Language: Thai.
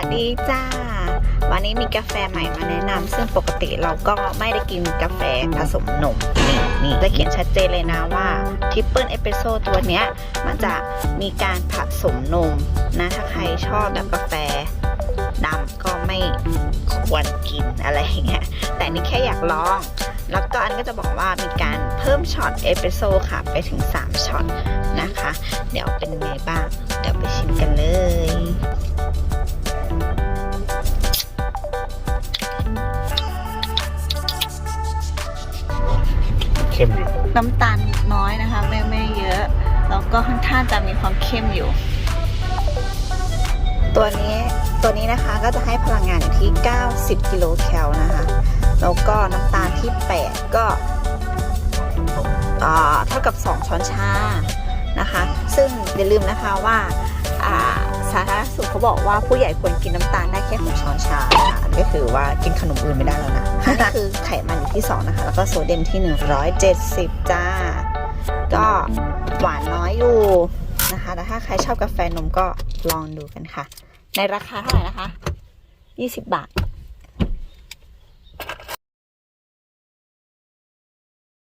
วัสดีจ้า วันนี้มีกาแฟใหม่มาแนะนำซึ่งปกติเราก็ไม่ได้กินกาแฟผสมนม นี่นี่จะเขียนชัดเจนเลยนะว่าทิปเปิลเอสเปรสโซตัวเนี้ย มันจะมีการผสมนมนะ ถ้าใครชอบแบบกาแฟดำก็ไม่ควรกินอะไรอย่างเงี้ย แต่อันนี่แค่อยากลอง แล้วก็อันก็จะบอกว่ามีการเพิ่มช็อตเอสเปรสโซค่ะ ไปถึง 3 ช็อตนะคะ เดี๋ยวเป็นไงบ้าง เดี๋ยวไปชิมกันเลย เข้มอยู่ น้ำตาลน้อยนะคะ ไม่ไม่เยอะ แล้วก็ค่อนข้างจะมีความเข้มอยู่ ตัวนี้ตัวนี้นะคะก็จะให้พลังงานอยู่ที่ 90 กิโลแคลนะคะ แล้วก็น้ำตาลที่ 8 ก็เท่ากับ 2 ช้อนชานะคะ ซึ่งอย่าลืมนะคะว่าอ่าสาธารณสุขเขาบอกว่าผู้ใหญ่ควรกินน้ำตาลได้แค่6ช้อนชา็คือว่ากินขนมอื่นไม่ได้แล้วนะอันนี้คือไขมันอยู่ที่ 2 นะคะ แล้วก็โซเดียมที่ 170 จ้า ก็หวานน้อยอยู่นะคะแต่ถ้าใครชอบกาแฟนมก็ลองดูกันค่ะ ในราคาเท่าไหร่นะคะ 20 บาท